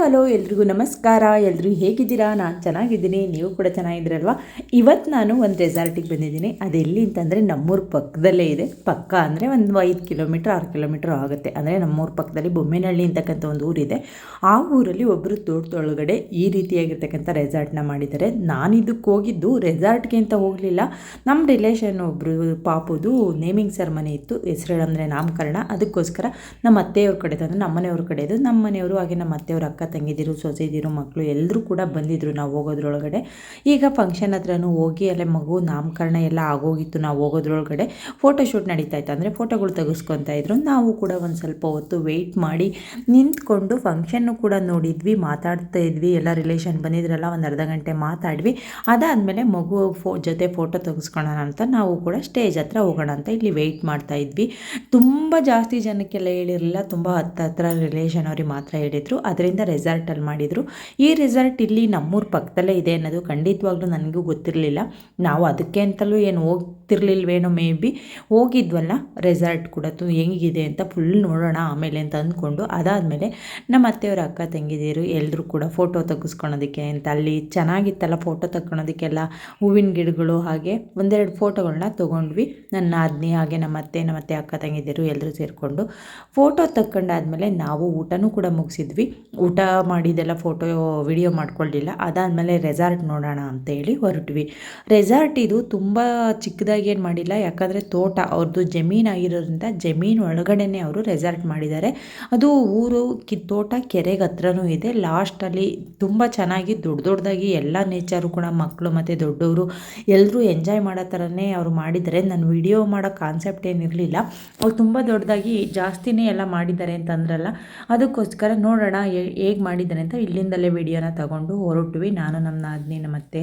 Hello, ಎಲ್ರಿಗೂ ನಮಸ್ಕಾರ. ಎಲ್ಲರೂ ಹೇಗಿದ್ದೀರಾ? ನಾನು ಚೆನ್ನಾಗಿದ್ದೀನಿ. ನೀವು ಕೂಡ ಚೆನ್ನಾಗಿದ್ದೀರಲ್ವಾ? ಇವತ್ತು ನಾನು ಒಂದು ರೆಸಾರ್ಟಿಗೆ ಬಂದಿದ್ದೀನಿ. ಅದು ಎಲ್ಲಿ ಅಂತಂದರೆ ನಮ್ಮೂರ ಪಕ್ಕದಲ್ಲೇ ಇದೆ. ಪಕ್ಕ ಅಂದರೆ ಒಂದು ಐದು ಕಿಲೋಮೀಟ್ರ್, ಆರು ಕಿಲೋಮೀಟ್ರ್ ಆಗುತ್ತೆ. ಅಂದರೆ ನಮ್ಮೂರ ಪಕ್ಕದಲ್ಲಿ ಬೊಮ್ಮೆನಹಳ್ಳಿ ಅಂತಕ್ಕಂಥ ಒಂದು ಊರಿದೆ. ಆ ಊರಲ್ಲಿ ಒಬ್ಬರು ತೋಟದೊಳಗಡೆ ಈ ರೀತಿಯಾಗಿರ್ತಕ್ಕಂಥ ರೆಸಾರ್ಟ್ನ ಮಾಡಿದ್ದಾರೆ. ನಾನು ಇದಕ್ಕೆ ಹೋಗಿದ್ದು ರೆಸಾರ್ಟ್ಗೆ ಅಂತ ಹೋಗಲಿಲ್ಲ. ನಮ್ಮ ರಿಲೇಷನ್ ಒಬ್ಬರು ಪಾಪುದು ನೇಮಿಂಗ್ ಸೆರೆಮನಿ ಇತ್ತು. ಹೆಸರು ಅಂದರೆ ನಾಮಕರಣ. ಅದಕ್ಕೋಸ್ಕರ ನಮ್ಮ ಅತ್ತೆಯವ್ರ ಕಡೆದು ಅಂದರೆ ನಮ್ಮ ಮನೆಯವ್ರ ಕಡೆದು ನಮ್ಮ ಮನೆಯವರು ಹಾಗೆ ನಮ್ಮ ಅತ್ತೆಯವ್ರ ಅಕ್ಕ ತಂಗಿದಿರು, ಸೊಸೆದಿರು ಮಕ್ಕಳು ಎಲ್ಲರೂ ಕೂಡ ಬಂದಿದ್ದರು ನಾವು ಹೋಗೋದ್ರೊಳಗಡೆ. ಈಗ ಫಂಕ್ಷನ್ ಹತ್ರನೂ ಹೋಗಿ ಅಲ್ಲೇ ಮಗು ನಾಮಕರಣ ಎಲ್ಲ ಆಗೋಗಿತ್ತು ನಾವು ಹೋಗೋದ್ರೊಳಗಡೆ. ಫೋಟೋಶೂಟ್ ನಡೀತಾ ಇತ್ತು. ಅಂದರೆ ಫೋಟೋಗಳು ತೆಗೆಸ್ಕೊತಾ ಇದ್ರು. ನಾವು ಕೂಡ ಒಂದು ಸ್ವಲ್ಪ ಹೊತ್ತು ವೆಯ್ಟ್ ಮಾಡಿ ನಿಂತ್ಕೊಂಡು ಫಂಕ್ಷನ್ನು ಕೂಡ ನೋಡಿದ್ವಿ, ಮಾತಾಡ್ತಾ ಇದ್ವಿ, ಎಲ್ಲ ರಿಲೇಷನ್ ಬಂದಿದ್ರಲ್ಲ ಒಂದು ಅರ್ಧ ಗಂಟೆ ಮಾತಾಡ್ವಿ. ಅದಾದಮೇಲೆ ಮಗು ಫೋ, ಜೊತೆ ಫೋಟೋ ತೆಗೆಸ್ಕೊಳ್ಳೋಣ ಅಂತ ನಾವು ಕೂಡ ಸ್ಟೇಜ್ ಹತ್ರ ಹೋಗೋಣ ಅಂತ ಇಲ್ಲಿ ವೆಯ್ಟ್ ಮಾಡ್ತಾ ಇದ್ವಿ. ತುಂಬ ಜಾಸ್ತಿ ಜನಕ್ಕೆಲ್ಲ ಹೇಳಿರಲಿಲ್ಲ, ತುಂಬ ಹತ್ತ ಹತ್ರ ರಿಲೇಷನ್ ಅವ್ರಿಗೆ ಮಾತ್ರ ಹೇಳಿದರು. ಅದರಿಂದ ರೆಸಾರ್ಟಲ್ಲಿ ಮಾಡಿದರು. ಈ ರೆಸಾರ್ಟ್ ಇಲ್ಲಿ ನಮ್ಮೂರ ಪಕ್ಕದಲ್ಲೇ ಇದೆ ಅನ್ನೋದು ಖಂಡಿತವಾಗ್ಲೂ ನನಗೂ ಗೊತ್ತಿರಲಿಲ್ಲ. ನಾವು ಅದಕ್ಕೆ ಅಂತಲೂ ಏನು ಹೋಗ್ತಿರ್ಲಿಲ್ವೇನೋ ಮೇ ಬಿ. ಹೋಗಿದ್ವಲ್ಲ ರೆಸಾರ್ಟ್ ಕೂಡ ಹೆಂಗಿದೆ ಅಂತ ಫುಲ್ ನೋಡೋಣ ಆಮೇಲೆ ಅಂತ ಅಂದ್ಕೊಂಡು. ಅದಾದಮೇಲೆ ನಮ್ಮ ಅತ್ತೆಯವರ, ಅಕ್ಕ, ತಂಗಿದಿರು ಎಲ್ಲರೂ ಕೂಡ ಫೋಟೋ ತೆಗೆಸ್ಕೊಳೋದಕ್ಕೆ ಅಂತ ಅಲ್ಲಿ ಚೆನ್ನಾಗಿತ್ತಲ್ಲ ಫೋಟೋ ತಗೊಳೋದಕ್ಕೆಲ್ಲ ಹೂವಿನ ಗಿಡಗಳು ಹಾಗೆ ಒಂದೆರಡು ಫೋಟೋಗಳನ್ನ ತೊಗೊಂಡ್ವಿ. ನನ್ನ ಅದ್ನಿ ಹಾಗೆ ನಮ್ಮ ಅತ್ತೆ ನಮ್ಮ ಅತ್ತೆ, ಅಕ್ಕ, ತಂಗಿದಿರು ಎಲ್ಲರೂ ಸೇರಿಕೊಂಡು. ಫೋಟೋ ತಕ್ಕೊಂಡಾದ್ಮೇಲೆ ನಾವು ಊಟನೂ ಕೂಡ ಮುಗಿಸಿದ್ವಿ. ಊಟ ಮಾಡಿದೆಲ್ಲ ಫೋಟೋ, ವಿಡಿಯೋ ಮಾಡ್ಕೊಳ್ಳಿಲ್ಲ ಅದಾದಮೇಲೆ ರೆಸಾರ್ಟ್ ನೋಡೋಣ ಅಂತ ಹೇಳಿ ಹೊರಟ್ವಿ. ರೆಸಾರ್ಟ್ ಇದು ತುಂಬ ಚಿಕ್ಕದಾಗಿ ಏನು ಮಾಡಿಲ್ಲ. ಯಾಕಂದರೆ ತೋಟ ಅವ್ರದ್ದು ಜಮೀನಾಗಿರೋದ್ರಿಂದ ಜಮೀನು ಒಳಗಡೆನೆ ಅವರು ರೆಸಾರ್ಟ್ ಮಾಡಿದ್ದಾರೆ. ಅದು ಊರು, ಕಿ, ತೋಟ, ಕೆರೆಗೆ ಹತ್ರನೂ ಇದೆ. ಲಾಸ್ಟಲ್ಲಿ ತುಂಬ ಚೆನ್ನಾಗಿ ದೊಡ್ಡ ದೊಡ್ಡದಾಗಿ ಎಲ್ಲ ನೇಚರು ಕೂಡ ಮಕ್ಕಳು ಮತ್ತು ದೊಡ್ಡವರು ಎಲ್ಲರೂ ಎಂಜಾಯ್ ಮಾಡೋ ಥರನೇ ಅವರು ಮಾಡಿದ್ದಾರೆ. ನಾನು ವಿಡಿಯೋ ಮಾಡೋ ಕಾನ್ಸೆಪ್ಟ್ ಏನಿರಲಿಲ್ಲ ಅವ್ರು ತುಂಬ ದೊಡ್ಡದಾಗಿ ಜಾಸ್ತಿನೇ ಎಲ್ಲ ಮಾಡಿದ್ದಾರೆ ಅಂತಂದ್ರಲ್ಲ, ಅದಕ್ಕೋಸ್ಕರ ನೋಡೋಣ ಮಾಡಿದ್ದಾರೆ ಅಂತ ಇಲ್ಲಿಂದಲೇ ವಿಡಿಯೋನ ತಗೊಂಡು ಹೊರಟ್ವಿ. ನಾನು ನಮ್ಮ ನಾದಿನಿ ಮತ್ತೆ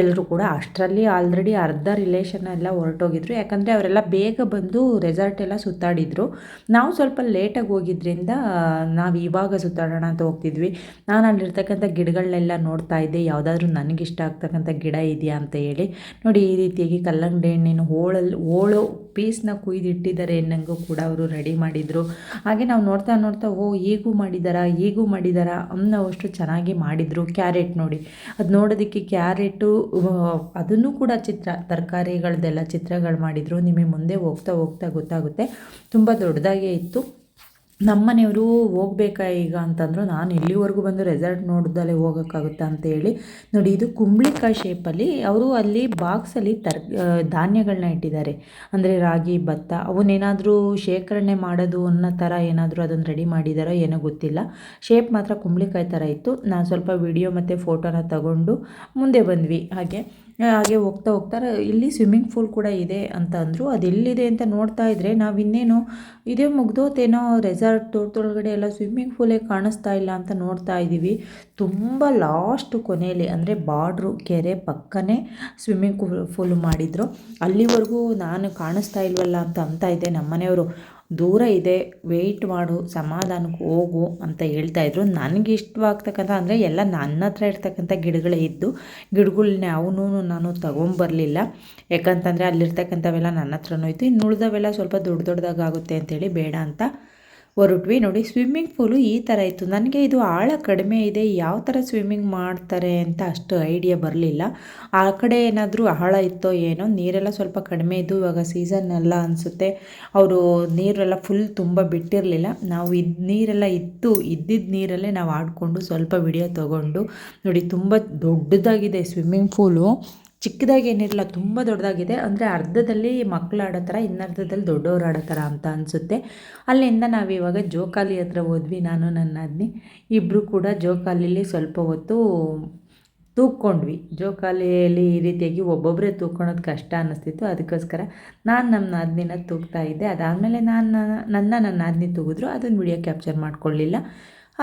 ಎಲ್ಲರೂ ಕೂಡ ಅಷ್ಟರಲ್ಲಿ ಆಲ್ರೆಡಿ ಅರ್ಧ ರಿಲೇಷನ್ ಎಲ್ಲ ಹೊರಟೋಗಿದ್ರು. ಯಾಕಂದರೆ ಅವರೆಲ್ಲ ಬೇಗ ಬಂದು ರೆಸಾರ್ಟ್ ಎಲ್ಲ ಸುತ್ತಾಡಿದರು. ನಾವು ಸ್ವಲ್ಪ ಲೇಟಾಗಿ ಹೋಗಿದ್ರಿಂದ, ನಾವು ಇವಾಗ ಸುತ್ತಾಡೋಣ ಅಂತ ಹೋಗ್ತಿದ್ವಿ. ನಾನು ಅಲ್ಲಿರ್ತಕ್ಕಂಥ ಗಿಡಗಳನ್ನೆಲ್ಲ ನೋಡ್ತಾ ಇದ್ದೆ. ಯಾವುದಾದ್ರೂ ನನಗಿಷ್ಟ ಆಗ್ತಕ್ಕಂಥ ಗಿಡ ಇದೆಯಾ ಅಂತ ಹೇಳಿ. ನೋಡಿ, ಈ ರೀತಿಯಾಗಿ ಕಲ್ಲಂಗಡಿ ಹಣ್ಣಿನ ಹೋಳಲ್ಲಿ ಹೋಳು ಪೀಸ್ನ ಕುಯ್ದಿಟ್ಟಿದ್ದಾರೆ ಎನ್ನಂಗೂ ಕೂಡ ಅವರು ರೆಡಿ ಮಾಡಿದರು. ಹಾಗೆ ನಾವು ನೋಡ್ತಾ ನೋಡ್ತಾ, ಓ, ಹೀಗೂ ಮಾಡಿದಾರಾ ಹೀಗೂ ಮಾಡಿದಾರಾ ಅನ್ನೋವಷ್ಟು ಚೆನ್ನಾಗಿ ಮಾಡಿದರು, ಕ್ಯಾರೆಟ್ ನೋಡಿ. ಅದು ನೋಡೋದಕ್ಕೆ ಕ್ಯಾರೆಟು ಅದನ್ನು ಕೂಡ ಚಿತ್ರ ತರಕಾರಿಗಳದ್ದೆಲ್ಲ ಚಿತ್ರಗಳು ಮಾಡಿದರು. ನಿಮಗೆ ಮುಂದೆ ಹೋಗ್ತಾ ಹೋಗ್ತಾ ಗೊತ್ತಾಗುತ್ತೆ. ತುಂಬ ದೊಡ್ಡದಾಗೇ ಇತ್ತು. ನಮ್ಮ ಮನೆಯವರು ಹೋಗ್ಬೇಕಾ ಈಗ ಅಂತಂದರು, ನಾನು ಇಲ್ಲಿವರೆಗೂ ಬಂದು ರೆಸಾರ್ಟ್ ನೋಡ್ದಲ್ಲೇ ಹೋಗೋಕ್ಕಾಗುತ್ತಾ ಅಂತೇಳಿ ನೋಡಿ ಇದು ಕುಂಬಳಿಕಾಯಿ ಶೇಪಲ್ಲಿ ಅವರು ಅಲ್ಲಿ ಬಾಕ್ಸಲ್ಲಿ ತರ್ ಧಾನ್ಯಗಳನ್ನ ಇಟ್ಟಿದ್ದಾರೆ. ಅಂದರೆ ರಾಗಿ, ಭತ್ತ, ಅವನ್ನೇನಾದರೂ ಶೇಖರಣೆ ಮಾಡೋದು ಅನ್ನೋ ಥರ ಏನಾದರೂ ಅದನ್ನು ರೆಡಿ ಮಾಡಿದಾರೋ ಏನೋ ಗೊತ್ತಿಲ್ಲ. ಶೇಪ್ ಮಾತ್ರ ಕುಂಬಳಿಕಾಯಿ ಥರ ಇತ್ತು. ನಾನು ಸ್ವಲ್ಪ ವಿಡಿಯೋ ಮತ್ತು ಫೋಟೋನ ತಗೊಂಡು ಮುಂದೆ ಬಂದ್ವಿ. ಹಾಗೆ ಹಾಗೆ ಹೋಗ್ತಾ ಹೋಗ್ತಾ ಇಲ್ಲಿ ಸ್ವಿಮ್ಮಿಂಗ್ ಫೂಲ್ ಕೂಡ ಇದೆ ಅಂತ ಅಂದರು. ಅದೆಲ್ಲಿದೆ ಅಂತ ನೋಡ್ತಾ ಇದ್ದರೆ ನಾವು ಇನ್ನೇನು ಇದೇ ಮುಗ್ದೋತೇನೋ ರೆಸಾರ್ಟ್ ತೋಟದೊಳಗಡೆ ಎಲ್ಲ ಸ್ವಿಮ್ಮಿಂಗ್ ಫೂಲೇ ಕಾಣಿಸ್ತಾ ಇಲ್ಲ ಅಂತ ನೋಡ್ತಾ ಇದ್ದೀವಿ ತುಂಬ ಲಾಸ್ಟ್ ಕೊನೆಯಲ್ಲಿ ಅಂದರೆ ಬಾರ್ಡ್ರು ಕೆರೆ ಪಕ್ಕನೇ ಸ್ವಿಮ್ಮಿಂಗ್ ಪೂಲ್ ಮಾಡಿದರು. ಅಲ್ಲಿವರೆಗೂ ನಾನು ಕಾಣಿಸ್ತಾ ಇಲ್ವಲ್ಲ ಅಂತ ಅಂತ ಇದ್ದೆ ನಮ್ಮ ಮನೆಯವರು ದೂರ ಇದೆ ವೆಯ್ಟ್ ಮಾಡು, ಸಮಾಧಾನಕ್ಕೆ ಹೋಗು ಅಂತ ಹೇಳ್ತಾಯಿದ್ರು ನನಗೆ ಇಷ್ಟವಾಗ್ತಕ್ಕಂಥ ಅಂದರೆ ಎಲ್ಲ ನನ್ನ ಹತ್ರ ಇರ್ತಕ್ಕಂಥ ಗಿಡಗಳೇ ಇದ್ದು ಗಿಡಗಳನ್ನ ಅವನು ನಾನು ತೊಗೊಂಬರಲಿಲ್ಲ. ಯಾಕಂತಂದರೆ ಅಲ್ಲಿರ್ತಕ್ಕಂಥವೆಲ್ಲ ನನ್ನ ಹತ್ರನೂ ಇತ್ತು. ಇನ್ನು ಉಳಿದವೆಲ್ಲ ಸ್ವಲ್ಪ ದೊಡ್ಡ ದೊಡ್ಡದಾಗುತ್ತೆ ಅಂತೇಳಿ ಬೇಡ ಅಂತ ಹೊರಟ್ವಿ ನೋಡಿ ಸ್ವಿಮ್ಮಿಂಗ್ ಪೂಲು ಈ ಥರ ಇತ್ತು. ನನಗೆ ಇದು ಆಳ ಕಡಿಮೆ ಇದೆ, ಯಾವ ಥರ ಸ್ವಿಮ್ಮಿಂಗ್ ಮಾಡ್ತಾರೆ ಅಂತ ಅಷ್ಟು ಐಡಿಯಾ ಬರಲಿಲ್ಲ. ಆ ಕಡೆ ಏನಾದರೂ ಆಳ ಇತ್ತೋ ಏನೋ, ನೀರೆಲ್ಲ ಸ್ವಲ್ಪ ಕಡಿಮೆ ಇದ್ದು ಇವಾಗ ಸೀಸನ್ ಎಲ್ಲ ಅನಿಸುತ್ತೆ. ಅವರು ನೀರೆಲ್ಲ ಫುಲ್ ತುಂಬ ಬಿಟ್ಟಿರಲಿಲ್ಲ. ನಾವು ಇದು, ನೀರೆಲ್ಲ ಇತ್ತು ಇದ್ದಿದ್ದ ನೀರಲ್ಲೇ ನಾವು ಆಡಿಕೊಂಡು ಸ್ವಲ್ಪ ವಿಡಿಯೋ ತೊಗೊಂಡು, ನೋಡಿ ತುಂಬ ದೊಡ್ಡದಾಗಿದೆ ಸ್ವಿಮ್ಮಿಂಗ್ ಪೂಲು ಚಿಕ್ಕದಾಗಿ ಏನಿರಲ್ಲ ತುಂಬ ದೊಡ್ಡದಾಗಿದೆ ಅಂದರೆ ಅರ್ಧದಲ್ಲಿ ಮಕ್ಕಳು ಆಡೋ ಥರ ಇನ್ನರ್ಧದಲ್ಲಿ ದೊಡ್ಡವ್ರು ಆಡೋ ಥರ ಅಂತ ಅನಿಸುತ್ತೆ ಅಲ್ಲಿಂದ ನಾವು ಇವಾಗ ಜೋಕಾಲಿ ಹತ್ರ ಹೋದ್ವಿ ನಾನು ನನ್ನ ಅದ್ನಿ ಇಬ್ಬರು ಕೂಡ ಜೋಕಾಲಿಲಿ ಸ್ವಲ್ಪ ಹೊತ್ತು ತೂಕ್ಕೊಂಡ್ವಿ ಜೋಕಾಲಿಯಲ್ಲಿ ಈ ರೀತಿಯಾಗಿ ಒಬ್ಬೊಬ್ಬರೇ ತೂಕ್ಕೊಳೋದು ಕಷ್ಟ ಅನ್ನಿಸ್ತಿತ್ತು ಅದಕ್ಕೋಸ್ಕರ ನಾನು ನಮ್ಮ ನಾದಿನಿನ ತೂಗ್ತಾ ಇದ್ದೆ ಅದಾದಮೇಲೆ ನಾನು ನನ್ನ ನನ್ನ ನಾದಿನಿ ತೂಗಿದ್ರು ಅದನ್ನು ವಿಡಿಯೋ ಕ್ಯಾಪ್ಚರ್ ಮಾಡ್ಕೊಳ್ಳಿಲ್ಲ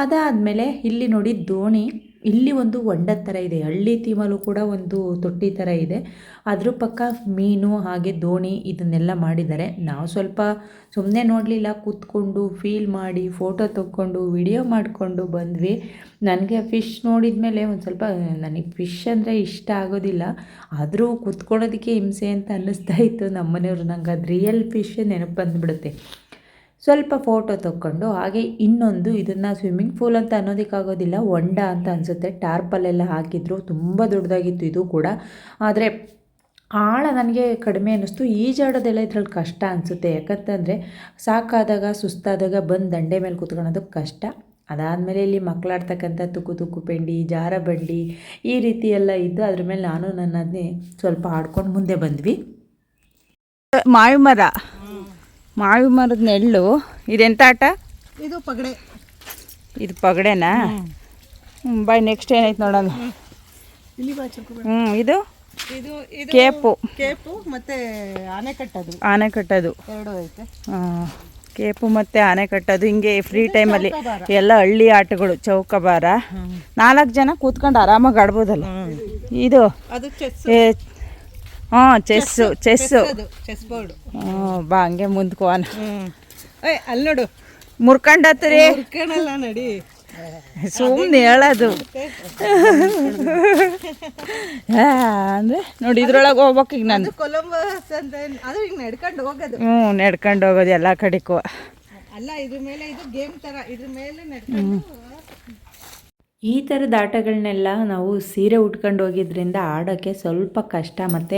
ಅದಾದಮೇಲೆ ಇಲ್ಲಿ ನೋಡಿ ದೋಣಿ, ಇಲ್ಲಿ ಒಂದು ಹೊಂಡ ಥರ ಇದೆ. ಹಳ್ಳಿ ತೀಮಲ್ಲೂ ಕೂಡ ಒಂದು ತೊಟ್ಟಿ ಥರ ಇದೆ. ಅದ್ರ ಪಕ್ಕ ಮೀನು ಹಾಗೆ ದೋಣಿ ಇದನ್ನೆಲ್ಲ ಮಾಡಿದ್ದಾರೆ. ನಾವು ಸ್ವಲ್ಪ ಸುಮ್ಮನೆ ನೋಡಲಿಲ್ಲ, ಕೂತ್ಕೊಂಡು ಫೀಲ್ ಮಾಡಿ ಫೋಟೋ ತೊಗೊಂಡು ವಿಡಿಯೋ ಮಾಡಿಕೊಂಡು ಬಂದ್ವಿ. ನನಗೆ ಫಿಶ್ ನೋಡಿದ ಮೇಲೆ ಒಂದು ಸ್ವಲ್ಪ, ನನಗೆ ಫಿಶ್ ಅಂದರೆ ಇಷ್ಟ ಆಗೋದಿಲ್ಲ. ಆದರೂ ಕೂತ್ಕೊಳ್ಳೋದಕ್ಕೆ ಹಿಂಸೆ ಅಂತ ಅನ್ನಿಸ್ತಾ ಇತ್ತು ನಮ್ಮ ಮನೆಯವರು ನಂಗೆ ಅದು ರಿಯಲ್ ಫಿಶ್ ನೆನಪು ಬಂದುಬಿಡುತ್ತೆ. ಸ್ವಲ್ಪ ಫೋಟೋ ತಕ್ಕೊಂಡು ಹಾಗೆ ಇನ್ನೊಂದು ಇದನ್ನು ಸ್ವಿಮ್ಮಿಂಗ್ ಪೂಲ್ ಅಂತ ಅನ್ನೋದಕ್ಕಾಗೋದಿಲ್ಲ, ಹೊಂಡ ಅಂತ ಅನಿಸುತ್ತೆ. ಟಾರ್ಪಲ್ಲೆಲ್ಲ ಹಾಕಿದ್ರು, ತುಂಬ ದೊಡ್ಡದಾಗಿತ್ತು ಇದು ಕೂಡ. ಆದರೆ ಆಳ ನನಗೆ ಕಡಿಮೆ ಅನ್ನಿಸ್ತು. ಈಜಾಡೋದೆಲ್ಲ ಇದ್ರಲ್ಲಿ ಕಷ್ಟ ಅನಿಸುತ್ತೆ. ಯಾಕಂತಂದರೆ ಸಾಕಾದಾಗ, ಸುಸ್ತಾದಾಗ ಬಂದು ದಂಡೆ ಮೇಲೆ ಕೂತ್ಕೊಳ್ಳೋದು ಕಷ್ಟ. ಅದಾದಮೇಲೆ ಇಲ್ಲಿ ಮಕ್ಕಳಾಡ್ತಕ್ಕಂಥ ತುಕ್ಕು ತುಕ್ಕು ಪೆಂಡಿ, ಜಾರ ಬಂಡಿ ಈ ರೀತಿ ಎಲ್ಲ ಇದ್ದು ಅದ್ರ ಮೇಲೆ ನಾನು ನನ್ನದನ್ನೇ ಸ್ವಲ್ಪ ಆಡ್ಕೊಂಡು ಮುಂದೆ ಬಂದ್ವಿ. ಮಾವಿ ಮರ. ಮಾವಿ ಮರದ ನೆಳ್ಳು ಇದೆಂತ ಆಟ? ಇದು ಪಗಡೆ. ಇದು ಪಗಡೆನಾ? ಹ್ಞೂ ಬಾಯ್ ನೆಕ್ಸ್ಟ್ ಏನೈತೆ ನೋಡೋಣ. ಇಲ್ಲಿ ಹ್ಞೂ ಇದು? ಇದು ಕೇಪು. ಕೇಪು ಮತ್ತೆ ಆನೆ ಕಟ್ಟೋದು. ಆನೆ ಕಟ್ಟೋದು. ಎರಡು ಐತೆ. ಕೇಪು ಮತ್ತೆ ಆನೆ ಕಟ್ಟೋದು. ಹಿಂಗೆ ಫ್ರೀ ಟೈಮಲ್ಲಿ ಎಲ್ಲ ಹಳ್ಳಿ ಆಟಗಳು ಚೌಕಬಾರ. ನಾಲ್ಕು ಜನ ಕೂತ್ಕೊಂಡು ಆರಾಮಾಗಿ ಆಡ್ಬೋದಲ್ಲ. ಇದು? ಅದು ಹಾಂ ಚೆಸ್ಸು ಚೆಸ್ಸು ಚೆಸ್ ಬೋರ್ಡ್ ಹ್ಞೂ ಬಾ ಹಂಗೆ ಮುಂದ್ಕೋನ ಏಯ್ ಅಲ್ಲಿ ನೋಡು. ಮುರ್ಕೊಂಡತ್ರಿ ಮುರ್ಕಣಲ್ಲ ನಡಿ. ಸುಮ್ಮನೆ ಹೇಳೋದು. ಅಂದರೆ ನೋಡಿ ಇದ್ರೊಳಗೆ ಹೋಗ್ಬೇಕು ಈಗ ನಾನು. ಕೊಲಂಬಸ್ ಅಂತ ಅದು ಈಗ ನಡ್ಕೊಂಡು ಹೋಗೋದು. ಹ್ಞೂ ನಡ್ಕೊಂಡು ಹೋಗೋದು ಎಲ್ಲ ಕಡೆಗೂ. ಅಲ್ಲ ಇದ್ರ ಮೇಲೆ ಇದು ಗೇಮ್ ಥರ ಇದ್ರ ಮೇಲೆ ನಡ್ಕೊಂಡು ಈ ಥರದ ಆಟಗಳನ್ನೆಲ್ಲ ನಾವು ಸೀರೆ ಉಟ್ಕೊಂಡು ಹೋಗಿದ್ರಿಂದ ಆಡೋಕ್ಕೆ ಸ್ವಲ್ಪ ಕಷ್ಟ ಮತ್ತು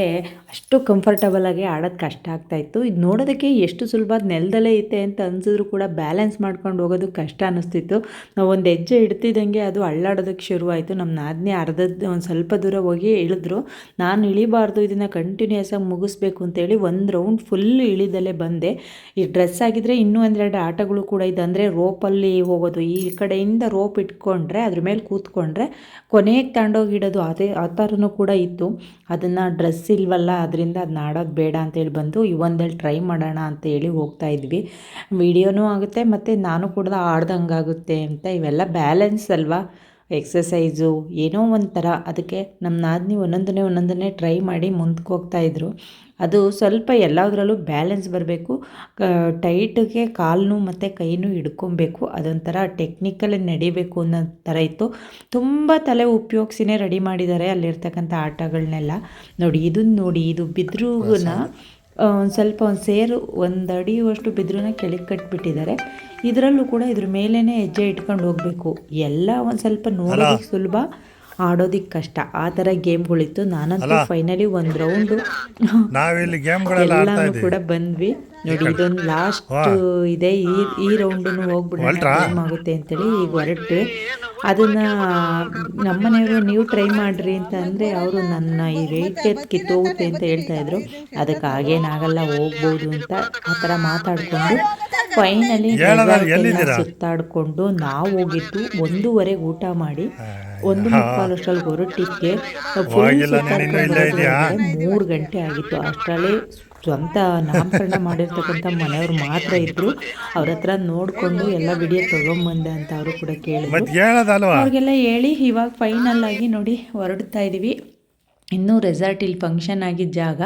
ಅಷ್ಟು ಕಂಫರ್ಟಬಲ್ ಆಗಿ ಆಡೋದು ಕಷ್ಟ ಆಗ್ತಾಯಿತ್ತು ಇದು ನೋಡೋದಕ್ಕೆ ಎಷ್ಟು ಸುಲಭ ನೆಲದಲ್ಲೇ ಐತೆ ಅಂತ ಅನಿಸಿದ್ರು ಕೂಡ ಬ್ಯಾಲೆನ್ಸ್ ಮಾಡ್ಕೊಂಡು ಹೋಗೋದು ಕಷ್ಟ ಅನ್ನಿಸ್ತಿತ್ತು ನಾವು ಒಂದು ಹೆಜ್ಜೆ ಇಡ್ತಿದ್ದಂಗೆ ಅದು ಅಳ್ಳಾಡೋದಕ್ಕೆ ಶುರುವಾಯಿತು. ನಮ್ಮ ನಾದಿನಿ ಅರ್ಧದ ಒಂದು ಸ್ವಲ್ಪ ದೂರ ಹೋಗಿ ಇಳಿದ್ರು. ನಾನು ಇಳಿಬಾರ್ದು, ಇದನ್ನು ಕಂಟಿನ್ಯೂಸ್ ಆಗಿ ಮುಗಿಸ್ಬೇಕು ಅಂತೇಳಿ ಒಂದು ರೌಂಡ್ ಫುಲ್ ಇಳಿದಲ್ಲೇ ಬಂದೆ. ಈ ಡ್ರೆಸ್ ಆಗಿದ್ರೆ ಇನ್ನೂ ಒಂದೆರಡು ಆಟಗಳು ಕೂಡ ಇದೆ ಅಂದರೆ ರೋಪಲ್ಲಿ ಹೋಗೋದು. ಈ ಕಡೆಯಿಂದ ರೋಪ್ ಇಟ್ಕೊಂಡ್ರೆ ಅದ್ರ ಮೇಲೆ ಕೂತ್ಕೊಂಡ್ರೆ ಕೊನೆಗೆ ತಗೊಂಡೋಗಿಡೋದು ಅದೇ ಆ ಥರನೂ ಕೂಡ ಇತ್ತು. ಅದನ್ನು ಡ್ರೆಸ್ ಇಲ್ವಲ್ಲ, ಅದರಿಂದ ಅದನ್ನ ಆಡೋದು ಬೇಡ ಅಂತೇಳಿ ಬಂದು ಈ ಇವೊಂದಲ್ಲಿ ಟ್ರೈ ಮಾಡೋಣ ಅಂತೇಳಿ ಹೋಗ್ತಾ ಇದ್ವಿ. ವಿಡಿಯೋನೂ ಆಗುತ್ತೆ, ಮತ್ತು ನಾನು ಕೂಡ ಆಡ್ದಂಗಾಗುತ್ತೆ ಅಂತ ಇವೆಲ್ಲ ಬ್ಯಾಲೆನ್ಸ್ ಅಲ್ವಾ? ಎಕ್ಸಸೈಸು, ಏನೋ ಒಂಥರ. ಅದಕ್ಕೆ ನಮ್ಮ ನಾದಿನಿ ಒಂದೊಂದನೇ ಒಂದೊಂದನೇ ಟ್ರೈ ಮಾಡಿ ಮುಂದಕ್ಕೆ ಹೋಗ್ತಾಯಿದ್ರು ಅದು ಸ್ವಲ್ಪ ಎಲ್ಲದರಲ್ಲೂ ಬ್ಯಾಲೆನ್ಸ್ ಬರಬೇಕು. ಟೈಟ್ಗೆ ಕಾಲನ್ನು ಮತ್ತು ಕೈನೂ ಹಿಡ್ಕೊಬೇಕು. ಅದೊಂಥರ ಟೆಕ್ನಿಕಲಿ ನಡಿಬೇಕು ಅನ್ನೋ ಥರ ಇತ್ತು. ತುಂಬ ತಲೆ ಉಪಯೋಗಿಸಿನೇ ರೆಡಿ ಮಾಡಿದ್ದಾರೆ ಅಲ್ಲಿರ್ತಕ್ಕಂಥ ಆಟಗಳನ್ನೆಲ್ಲ ನೋಡಿ ಇದನ್ನು ನೋಡಿ ಇದು ಬಿದ್ರೂನ ಒಂದು ಸ್ವಲ್ಪ ಒಂದು ಸೇರು ಒಂದು ಅಡಿಯುವಷ್ಟು ಬಿದ್ರೂನ ಕೆಳಗೆ ಕಟ್ಬಿಟ್ಟಿದ್ದಾರೆ. ಇದರಲ್ಲೂ ಕೂಡ ಇದ್ರ ಮೇಲೇ ಹೆಜ್ಜೆ ಇಟ್ಕೊಂಡು ಹೋಗಬೇಕು. ಎಲ್ಲ ಒಂದು ಸ್ವಲ್ಪ ನೋಡೋದಕ್ಕೆ ಸುಲಭ. ಆಡೋದಕ್ಕೆ ಕಷ್ಟ. ಆ ಥರ ಗೇಮ್ಗಳಿತ್ತು. ನಾನಂತೂ ಫೈನಲಿ ಒಂದು ರೌಂಡು ಎಲ್ಲಾನು ಕೂಡ ಬಂದ್ವಿ. ನೋಡಿ ಇದೊಂದು ಲಾಸ್ಟ್ ಇದೆ. ಈ ಈ ರೌಂಡನ್ನು ಹೋಗ್ಬಿಡೋಣ ಟೈಮ್ ಆಗುತ್ತೆ ಅಂತೇಳಿ ಈಗ ಹೊರಟ್ವಿ. ಅದನ್ನ ನಮ್ಮನೆಯವರು ನೀವು ಟ್ರೈ ಮಾಡ್ರಿ ಅಂತ ಅಂದರೆ ಅವರು ನನ್ನ ಈ ರೇಟ್ ಕಿತ್ತೋಗುತ್ತೆ ಅಂತ ಹೇಳ್ತಾ ಇದ್ರು. ಅದಕ್ಕೆ ಹಾಗೇನಾಗಲ್ಲ ಹೋಗ್ಬೋದು ಅಂತ ಆ ಥರ ಮಾತಾಡ್ಕೊಂಡು ಫೈನಲಿ ಸುತ್ತಾಡ್ಕೊಂಡು ನಾವು ಹೋಗಿದ್ದು ಒಂದೂವರೆಗೆ ಊಟ ಮಾಡಿ. ಒಂದು ಮುಕ್ಕಾಲು ಅಷ್ಟರಲ್ಲಿ ಹೊರಟಿಕ್ಕೆ ಮೂರು ಗಂಟೆ ಆಗಿತ್ತು. ಅಷ್ಟರಲ್ಲಿ ಸ್ವಂತ ನಾಮಕರಣ ಮಾಡಿರ್ತಕ್ಕಂಥ ಮನೆಯವರು ಮಾತ್ರ ಇದ್ರು. ಅವ್ರ ಹತ್ರ ನೋಡಿಕೊಂಡು ಎಲ್ಲ ವಿಡಿಯೋ ತೊಗೊಂಬಂದೆ ಅಂತ ಅವರು ಕೂಡ ಕೇಳಿದ್ರು. ಅವ್ರಿಗೆಲ್ಲ ಹೇಳಿ ಇವಾಗ ಫೈನಲ್ ಆಗಿ ನೋಡಿ ಹೊರಡ್ತಾ ಇದ್ದೀವಿ ಇನ್ನೂ ರೆಸಾರ್ಟ್ ಇಲ್ಲಿ ಫಂಕ್ಷನ್ ಆಗಿದ್ದ ಜಾಗ.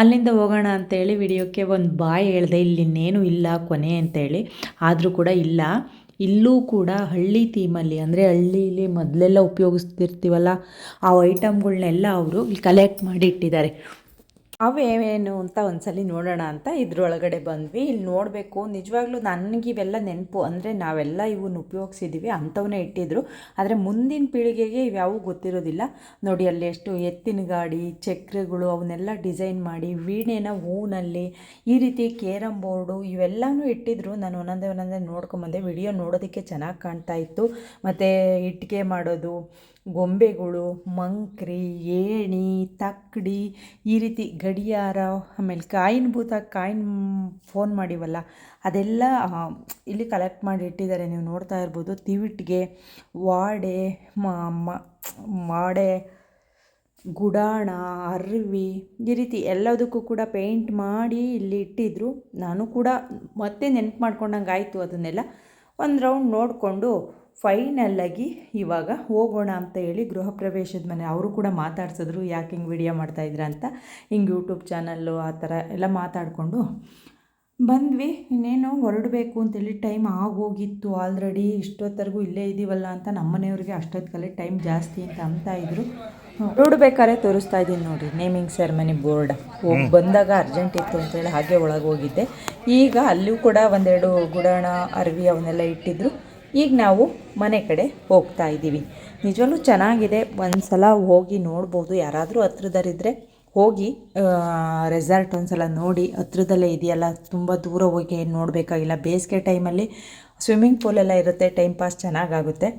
ಅಲ್ಲಿಂದ ಹೋಗೋಣ ಅಂತೇಳಿ ವಿಡಿಯೋಕ್ಕೆ ಒಂದು ಬಾಯ್ ಹೇಳಿದೆ ಇಲ್ಲಿ ಇನ್ನೇನು ಇಲ್ಲ ಕೊನೆ ಅಂತೇಳಿ ಆದರೂ ಕೂಡ ಇಲ್ಲ. ಇಲ್ಲೂ ಕೂಡ ಹಳ್ಳಿ ಥೀಮಲ್ಲಿ ಅಂದರೆ ಹಳ್ಳಿಲಿ ಮೊದಲೆಲ್ಲ ಉಪಯೋಗಿಸ್ತಿರ್ತೀವಲ್ಲ, ಆ ಐಟಮ್ಗಳನ್ನೆಲ್ಲ ಅವರು ಇಲ್ಲಿ ಕಲೆಕ್ಟ್ ಮಾಡಿ ಇಟ್ಟಿದ್ದಾರೆ. ಅವೇನು ಅಂತ ಒಂದ್ಸಲಿ ನೋಡೋಣ ಅಂತ ಇದ್ರೊಳಗಡೆ ಬಂದ್ವಿ. ಇಲ್ಲಿ ನೋಡಬೇಕು, ನಿಜವಾಗ್ಲೂ ನನಗೆ ಇವೆಲ್ಲ ನೆನಪು ಅಂದರೆ ನಾವೆಲ್ಲ ಇವನ್ನ ಉಪಯೋಗಿಸಿದ್ದೀವಿ ಅಂಥವನ್ನೇ ಇಟ್ಟಿದ್ರು. ಆದರೆ ಮುಂದಿನ ಪೀಳಿಗೆಗೆ ಇವ್ಯಾವೂ ಗೊತ್ತಿರೋದಿಲ್ಲ. ನೋಡಿ, ಅಲ್ಲಿ ಎಷ್ಟು ಎತ್ತಿನ ಗಾಡಿ, ಚಕ್ರಗಳು, ಅವನ್ನೆಲ್ಲ ಡಿಸೈನ್ ಮಾಡಿ, ವೀಣೆನ ಹೂನಲ್ಲಿ ಈ ರೀತಿ ಕೇರಮ್ ಬೋರ್ಡು ಇವೆಲ್ಲನೂ ಇಟ್ಟಿದ್ರು. ನಾನು ಒಂದೊಂದೇ ಒಂದೊಂದೇ ನೋಡ್ಕೊಂಬಂದೆ, ವಿಡಿಯೋ ನೋಡೋದಕ್ಕೆ ಚೆನ್ನಾಗಿ ಕಾಣ್ತಾ ಇತ್ತು. ಮತ್ತು ಇಟ್ಟಿಗೆ ಮಾಡೋದು ಗೊಂಬೆಗಳು, ಮಂಕ್ರಿ, ಏಣಿ ತಕ್ಕಡಿ ಈ ರೀತಿ ಗಡಿಯಾರ, ಆಮೇಲೆ ಕಾಯಿನ್ ಭೂತ, ಕಾಯಿನ್ ಫೋನ್ ಮಾಡಿವಲ್ಲ, ಅದೆಲ್ಲ ಇಲ್ಲಿ ಕಲೆಕ್ಟ್ ಮಾಡಿ ಇಟ್ಟಿದ್ದಾರೆ. ನೀವು ನೋಡ್ತಾ ಇರ್ಬೋದು, ತಿವಿಟ್ಗೆ, ವಾಡೆ ಮಾಡೆ, ಗುಡಾಣ, ಅರ್ವಿ ಈ ರೀತಿ ಎಲ್ಲದಕ್ಕೂ ಕೂಡ ಪೇಂಟ್ ಮಾಡಿ ಇಲ್ಲಿ ಇಟ್ಟಿದ್ರು. ನಾನು ಕೂಡ ಮತ್ತೆ ನೆನಪು ಮಾಡ್ಕೊಂಡಂಗೆ ಆಯಿತು ಅದನ್ನೆಲ್ಲ. ಒಂದು ರೌಂಡ್ ನೋಡಿಕೊಂಡು ಫೈನಲ್ಲಾಗಿ ಇವಾಗ ಹೋಗೋಣ ಅಂತ ಹೇಳಿ ಗೃಹ ಪ್ರವೇಶದ ಮನೆ ಅವರು ಕೂಡ ಮಾತಾಡ್ಸಿದ್ರು ಯಾಕೆ ಹಿಂಗೆ ವಿಡಿಯೋ ಮಾಡ್ತಾಯಿದ್ರ ಅಂತ. ಹಿಂಗೆ ಯೂಟ್ಯೂಬ್ ಚಾನಲ್ಲು ಆ ಥರ ಎಲ್ಲ ಮಾತಾಡಿಕೊಂಡು ಬಂದ್ವಿ. ಇನ್ನೇನು ಹೊರಡಬೇಕು ಅಂತೇಳಿ ಟೈಮ್ ಆಗೋಗಿತ್ತು. ಆಲ್ರೆಡಿ ಇಷ್ಟೊತ್ತರೆಗೂ ಇಲ್ಲೇ ಇದ್ದೀವಲ್ಲ ಅಂತ ನಮ್ಮನೆಯವ್ರಿಗೆ ಅಷ್ಟೊತ್ತಿಗಲ್ಲೇ ಟೈಮ್ ಜಾಸ್ತಿ ಅಂತ ಅಂತ ಇದ್ರು. ನೋಡ್ಬೇಕಾದ್ರೆ ತೋರಿಸ್ತಾ ಇದ್ದೀನಿ ನೋಡಿ ನೇಮಿಂಗ್ ಸೆರೆಮನಿ ಬೋರ್ಡ್. ಹೋಗಿ ಬಂದಾಗ ಅರ್ಜೆಂಟ್ ಇತ್ತು ಅಂತೇಳಿ ಹಾಗೆ ಒಳಗೆ ಹೋಗಿದ್ದೆ ಈಗ ಅಲ್ಲೂ ಕೂಡ ಒಂದೆರಡು ಗುಡಾಣ ಅರವಿ ಅವನ್ನೆಲ್ಲ ಇಟ್ಟಿದ್ರು. ಈಗ ನಾವು ಮನೆ ಕಡೆ ಹೋಗ್ತಾ ಇದ್ದೀವಿ. ನಿಜವಲ್ಲೂ ಚೆನ್ನಾಗಿದೆ. ಒಂದು ಸಲ ಹೋಗಿ ನೋಡ್ಬೋದು. ಯಾರಾದರೂ ಹತ್ರದರಿದ್ದರೆ ಹೋಗಿ ರೆಸಾರ್ಟ್ ಒಂದು ಸಲ ನೋಡಿ. ಹತ್ರದಲ್ಲೇ ಇದೆಯಲ್ಲ, ತುಂಬ ದೂರ ಹೋಗಿ ನೋಡಬೇಕಾಗಿಲ್ಲ ಬೇಸಿಗೆ ಟೈಮಲ್ಲಿ ಸ್ವಿಮ್ಮಿಂಗ್ ಪೂಲೆಲ್ಲ ಇರುತ್ತೆ ಟೈಮ್ ಪಾಸ್ ಚೆನ್ನಾಗಾಗುತ್ತೆ.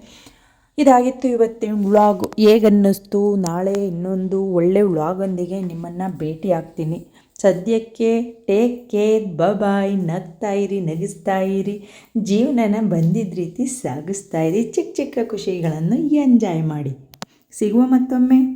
ಇದಾಗಿತ್ತು ಇವತ್ತಿನ ವ್ಲಾಗ್ ಹೇಗನ್ನಿಸ್ತು? ನಾಳೆ ಇನ್ನೊಂದು ಒಳ್ಳೆ ವ್ಲಾಗೊಂದಿಗೆ ನಿಮ್ಮನ್ನು ಭೇಟಿ ಆಗ್ತೀನಿ. ಸದ್ಯಕ್ಕೆ ಟೇಕ್ ಕೇರ್ ಬಬಾಯ್ ನಗ್ತಾ ಇರಿ, ನಗಿಸ್ತಾ ಇರಿ, ಜೀವನನ ಬಂದಿದ್ದ ರೀತಿ ಸಾಗಿಸ್ತಾ ಇರಿ, ಚಿಕ್ಕ ಚಿಕ್ಕ ಖುಷಿಗಳನ್ನು ಎಂಜಾಯ್ ಮಾಡಿ. ಸಿಗುವ ಮತ್ತೊಮ್ಮೆ.